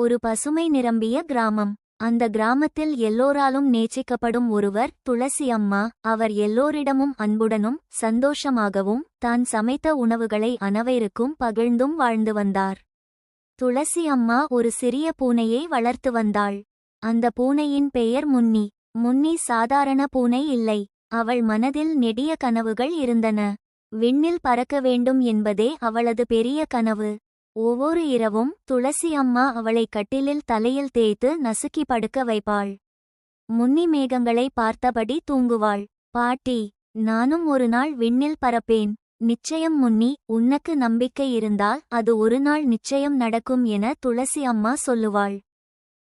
ஒரு பசுமை நிரம்பிய கிராமம். அந்த கிராமத்தில் எல்லோராலும் நேசிக்கப்படும் ஒருவர் துளசி அம்மா. அவர் எல்லோரிடமும் அன்புடனும் சந்தோஷமாகவும் தான் சமைத்த உணவுகளை அனைவருக்கும் பகிர்ந்தும் வாழ்ந்து வந்தார். துளசி அம்மா ஒரு சிறிய பூனையை வளர்த்து வந்தாள். அந்த பூனையின் பெயர் முன்னி. முன்னி சாதாரண பூனை இல்லை. அவள் மனதில் நெடிய கனவுகள் இருந்தன. விண்ணில் பறக்க வேண்டும் என்பதே அவளது பெரிய கனவு. ஒவ்வொரு இரவும் துளசி அம்மா அவளை கட்டிலில் தலையில் தேய்த்து நசுக்கி படுக்க வைப்பாள். முன்னி மேகங்களை பார்த்தபடி தூங்குவாள். பாட்டி நானும் ஒரு நாள் விண்ணில் பறப்பேன். நிச்சயம் முன்னி உனக்கு நம்பிக்கை இருந்தால் அது ஒரு நாள் நிச்சயம் நடக்கும் என துளசி அம்மா சொல்லுவாள்.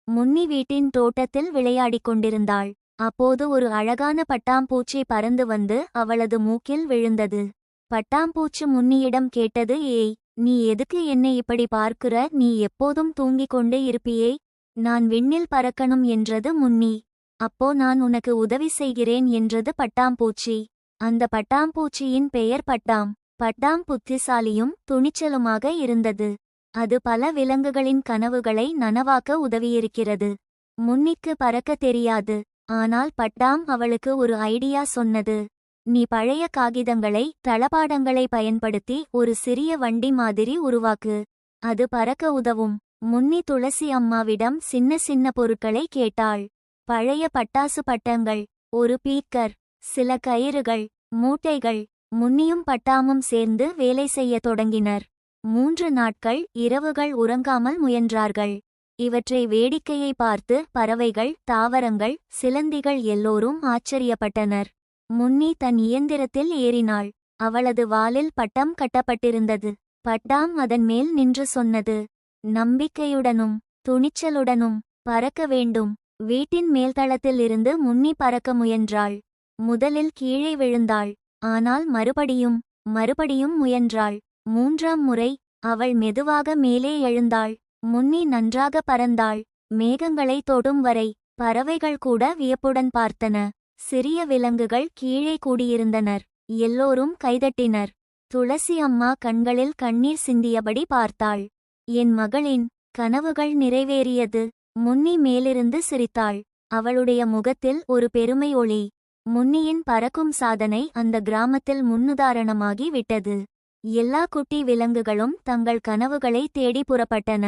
முன்னி வீட்டின் தோட்டத்தில் விளையாடிக் கொண்டிருந்தாள். அப்போது ஒரு அழகான பட்டாம்பூச்சி பறந்து வந்து அவளது மூக்கில் விழுந்தது. பட்டாம்பூச்சி முன்னியிடம் கேட்டது ஏய் நீ எதுக்கு என்னை இப்படி பார்க்கிற? நீ எப்போதும் தூங்கிக் கொண்டே இருப்பியே. நான் விண்ணில் பறக்கணும் என்றது முன்னி அப்போ நான் உனக்கு உதவி செய்கிறேன் என்றது பட்டாம்பூச்சி. அந்த பட்டாம்பூச்சியின் பெயர் பட்டாம். பட்டாம் புத்திசாலியும் துணிச்சலுமாக இருந்தது. அது பல விலங்குகளின் கனவுகளை நனவாக்க உதவியிருக்கிறது. முன்னிக்கு பறக்க தெரியாது. ஆனால் பட்டாம் அவளுக்கு ஒரு ஐடியா சொன்னது. நீ பழைய காகிதங்களை தளபாடங்களை பயன்படுத்தி ஒரு சிறிய வண்டி மாதிரி உருவாக்கு. அது பறக்க உதவும். முன்னி துளசி அம்மாவிடம் சின்ன சின்ன பொருட்களை கேட்டாள். பழைய பட்டாசு பட்டங்கள் ஒரு பீக்கர் சில கயிறுகள் மூட்டைகள் முன்னியும் பட்டாமும் சேர்ந்து வேலை செய்யத் தொடங்கினர். மூன்று நாட்கள் இரவுகள் உறங்காமல் முயன்றார்கள். இவற்றை வேடிக்கையை பார்த்து பறவைகள் தாவரங்கள் சிலந்திகள் எல்லோரும் ஆச்சரியப்பட்டனர். முன்னி தன் இயந்திரத்தில் ஏறினாள். அவளது வாலில் பட்டம் கட்டப்பட்டிருந்தது. பட்டாம் அதன் மேல் நின்று சொன்னது. நம்பிக்கையுடனும் துணிச்சலுடனும் பறக்க வேண்டும். வீட்டின் மேல்தளத்தில் இருந்து முன்னி பறக்க முயன்றாள். முதலில் கீழே விழுந்தாள். ஆனால் மறுபடியும் மறுபடியும் முயன்றாள். மூன்றாம் முறை அவள் மெதுவாக மேலே எழுந்தாள். முன்னி நன்றாக பறந்தாள். மேகங்களை தொடும் வரை பறவைகள் கூட வியப்புடன் பார்த்தன. சிறிய விலங்குகள் கீழே கூடியிருந்தனர். எல்லோரும் கைதட்டினர். துளசி அம்மா கண்களில் கண்ணீர் சிந்தியபடி பார்த்தாள். என் மகளின் கனவுகள் நிறைவேறியது. முன்னி மேலிருந்து சிரித்தாள். அவளுடைய முகத்தில் ஒரு பெருமை ஒளி. முன்னியின் பறக்கும் சாதனை அந்த கிராமத்தில் முன்னுதாரணமாகி விட்டது. எல்லா குட்டி விலங்குகளும் தங்கள் கனவுகளை தேடி புறப்பட்டன.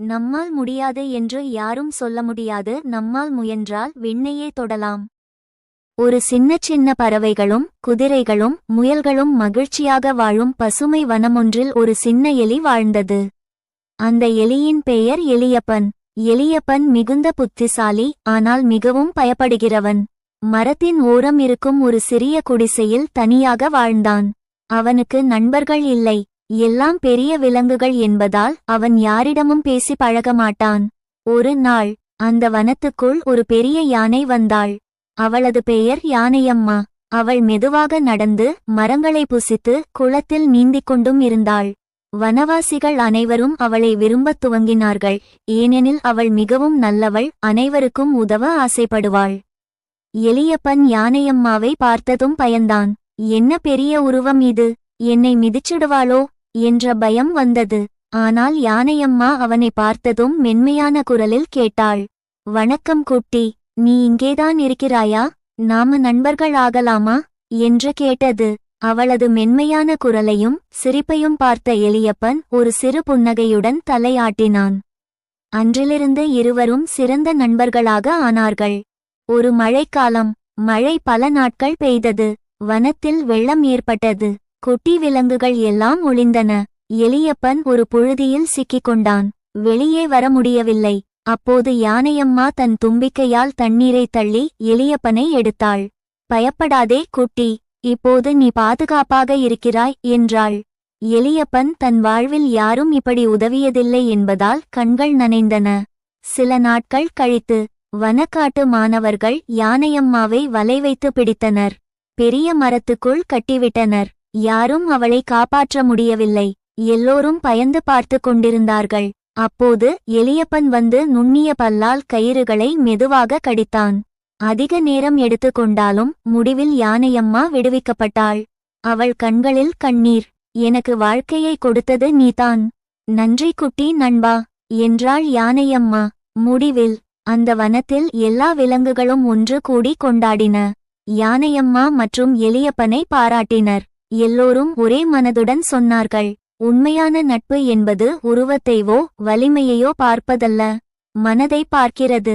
நம்மால் முடியாது என்று யாரும் சொல்ல முடியாது. நம்மால் முயன்றால் விண்ணையே தொடலாம். ஒரு சின்ன சின்ன பறவைகளும் குதிரைகளும் முயல்களும் மகிழ்ச்சியாக வாழும் பசுமை வனமொன்றில் ஒரு சின்ன எலி வாழ்ந்தது. அந்த எலியின் பெயர் எலியப்பன். எலியப்பன் மிகுந்த புத்திசாலி ஆனால் மிகவும் பயப்படுகிறவன். மரத்தின் ஓரம் இருக்கும் ஒரு சிறிய குடிசையில் தனியாக வாழ்ந்தான். அவனுக்கு நண்பர்கள் இல்லை. எல்லாம் பெரிய விலங்குகள் என்பதால் அவன் யாரிடமும் பேசி பழக மாட்டான் ஒரு நாள் அந்த வனத்துக்குள் ஒரு பெரிய யானை வந்தாள். அவளது பெயர் யானையம்மா. அவள் மெதுவாக நடந்து மரங்களை புசித்து குளத்தில் நீந்திக் கொண்டும் இருந்தாள். வனவாசிகள் அனைவரும் அவளை விரும்பத் துவங்கினார்கள். ஏனெனில் அவள் மிகவும் நல்லவள் அனைவருக்கும் உதவ ஆசைப்படுவாள். எளியப்பன் யானையம்மாவை பார்த்ததும் பயந்தான். என்ன பெரிய உருவம் இது? என்னை மிதிச்சிடுவாளோ? என்ற பயம் வந்தது. ஆனால் யானையம்மா அவனை பார்த்ததும் மென்மையான குரலில் கேட்டாள். வணக்கம் குட்டி. நீ இங்கேதான் இருக்கிறாயா? நாம நண்பர்கள் ஆகலாமா? என்று கேட்டது. அவளது மென்மையான குரலையும் சிரிப்பையும் பார்த்த எளியப்பன் ஒரு சிறு புன்னகையுடன் தலையாட்டினான். அன்றிலிருந்து இருவரும் சிறந்த நண்பர்களாக ஆனார்கள். ஒரு மழைக்காலம் மழை பல நாட்கள் பெய்தது. வனத்தில் வெள்ளம் ஏற்பட்டது. குட்டி விலங்குகள் எல்லாம் ஒளிந்தன. எளியப்பன் ஒரு புழுதியில் சிக்கிக் கொண்டான் வெளியே வர முடியவில்லை. அப்போது யானையம்மா தன் தும்பிக்கையால் தண்ணீரை தள்ளி எளியப்பனை எடுத்தாள். பயப்படாதே குட்டி இப்போது நீ பாதுகாப்பாக இருக்கிறாய் என்றாள். எளியப்பன் தன் வாழ்வில் யாரும் இப்படி உதவியதில்லை என்பதால் கண்கள் நனைந்தன. சில நாட்கள் கழித்து வனக்காட்டு மாணவர்கள் யானையம்மாவை வலை வைத்து பிடித்தனர். பெரிய மரத்துக்குள் கட்டிவிட்டனர். யாரும் அவளை காப்பாற்ற முடியவில்லை. எல்லோரும் பயந்து பார்த்து கொண்டிருந்தார்கள். அப்போது எளியப்பன் வந்து நுண்ணிய பல்லால் கயிறுகளை மெதுவாக கடித்தான். அதிக நேரம் எடுத்துக்கொண்டாலும் முடிவில் யானையம்மா விடுவிக்கப்பட்டாள். அவள் கண்களில் கண்ணீர். எனக்கு வாழ்க்கையை கொடுத்தது நீதான். நன்றி குட்டி நண்பா என்றாள் யானையம்மா. முடிவில் அந்த வனத்தில் எல்லா விலங்குகளும் ஒன்று கூடி கொண்டாடின. யானையம்மா மற்றும் எளியப்பனை பாராட்டினர். எல்லோரும் ஒரே மனதுடன் சொன்னார்கள். உண்மையான நட்பு என்பது உருவத்தைவோ வலிமையையோ பார்ப்பதல்ல. மனதை பார்க்கிறது.